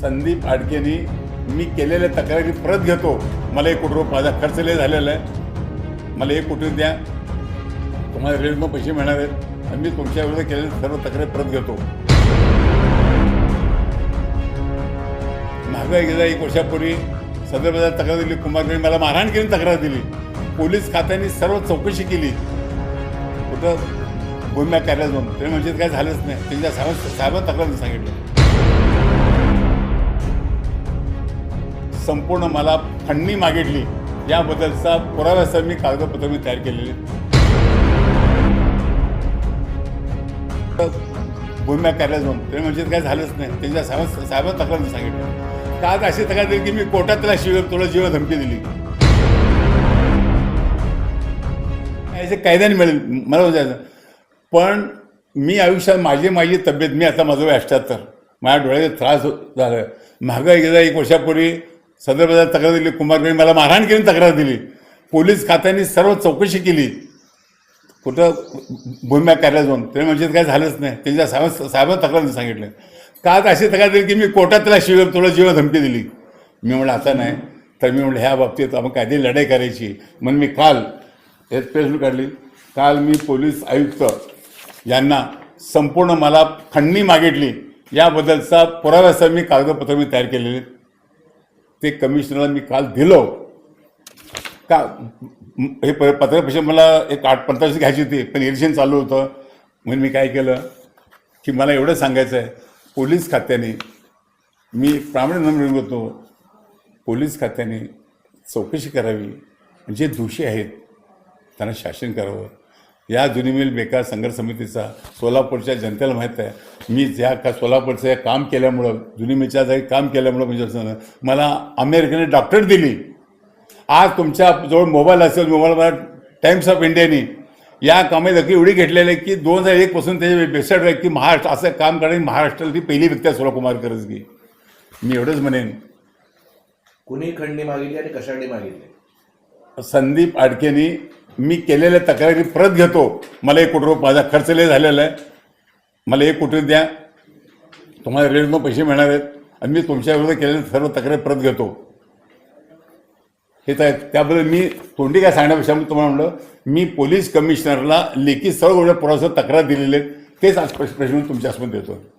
संदीप आडकेनी मी केलेल्या तक्रारी परत घेतो. मला एक कोटी रुपये माझा खर्च लय झालेला आहे. मला एक कोटी द्या. तुम्हाला रेल्वेमधून पैसे मिळणार आहेत. आणि मी तुमच्या विरुद्ध केलेल्या सर्व तक्रारी परत घेतो. महागाई गेल्या एक वर्षापूर्वी सदर बाजार तक्रार दिली कुमारकडे मला मारहाण केली तक्रार दिली. पोलीस खात्याने सर्व चौकशी केली. कुठं गुन्हा कार्यालयात जाऊन. ते म्हणजे काय झालंच नाही. त्यांच्या साहेब साहेबांना तक्रार सांगितलं. संपूर्ण मला खंडणी मागितली. याबद्दलचा पुराव्यासह मी कागदपत्र मी तयार केलेले गुन्हा कार्यात जाऊन. ते म्हणजे काय झालंच नाही. त्यांच्या साहेब साहेब तक्रार सांगितलं. का आज अशी तक्रार दिली की मी कोर्टात त्याला शिव तुला जीव धमकी दिली. याचे कायद्याने मिळेल. मला विचारायचं पण मी आयुष्यात माझी माझी तब्येत मी आता माझं वय अष्ट्याहत्तर माझ्या डोळ्याचा त्रास झाला झाला मागं एकदा एक वर्षापूर्वी सदर बाजार तक्रार दिली कुमारकडे मला मारहाण केली तक्रार दिली. पोलीस खात्याने सर्व चौकशी केली. कुठं भूम्या कार्यात जाऊन. ते म्हणजे काय झालंच नाही. त्यांच्या साहेब साहेबांना तक्रार सांगितलं. का तर अशी तक्रार दिली की मी कोर्टात त्याला शिव तुला जीव धमकी दिली. मी म्हणलं आता नाही. तर मी म्हणलं ह्या बाबतीत आपण कायदे लढाई करायची. म्हणून मी काल हे प्रेस काढली. काल मी पोलीस आयुक्त यांना संपूर्ण मला खंडणी मागितली. याबद्दलचा पुराव्यासह मी कागदपत्र मी तयार केलेले. ते कमिशनरला मी काल दिलो. का हे प मला एक आठ पंधराशे घ्यायची होती पण इलेक्शन चालू होतं. म्हणून मी काय केलं की मला एवढं सांगायचं आहे पोलीस खात्याने मी प्रामाणिक नंबर होतो पोलीस खात्याने चौकशी करावी. जे दोषी आहेत त्यांना शासन करावं. या जुनी मिल बेकार संघर्ष समितीचा सोलापूरच्या जनतेला माहीत आहे. मी ज्या का सोलापूरचं काम केल्यामुळं जुनी मिलच्या जागी काम केल्यामुळं म्हणजे मला अमेरिकेने डॉक्टरेट दिली. आज तुमच्या जवळ मोबाईल असेल मोबाईल मला टाइम्स ऑफ इंडियानी या कामाची दखल एवढी घेतलेली आहे की दोन हजार एकपासून त्याची वेबसाईट आहे की महाराष्ट्र असं काम करणारी महाराष्ट्रातली पहिली व्यक्ती आहे सोलाकुमार करजगी मी एवढंच म्हणेन. कुणी खंडणी मागितली आणि कशासाठी मागितली? संदीप आडकेनी मी केलेल्या तक्रारी परत घेतो. मला एक कोटी रुपये माझा खर्च लय झालेला आहे. मला एक कोटी द्या. तुम्हाला रेल्वेनं पैसे मिळणार आहेत. आणि मी तुमच्याविरुद्ध केलेल्या सर्व तक्रारी परत घेतो. हे तर त्याबद्दल मी तोंडी काय सांगण्यापेक्षा मी तुम्हाला म्हणलं मी पोलीस कमिशनरला लेखी सर्व पुरावा तक्रार दिलेले आहेत तेच आज प्रश्न तुमच्यासमोर देतो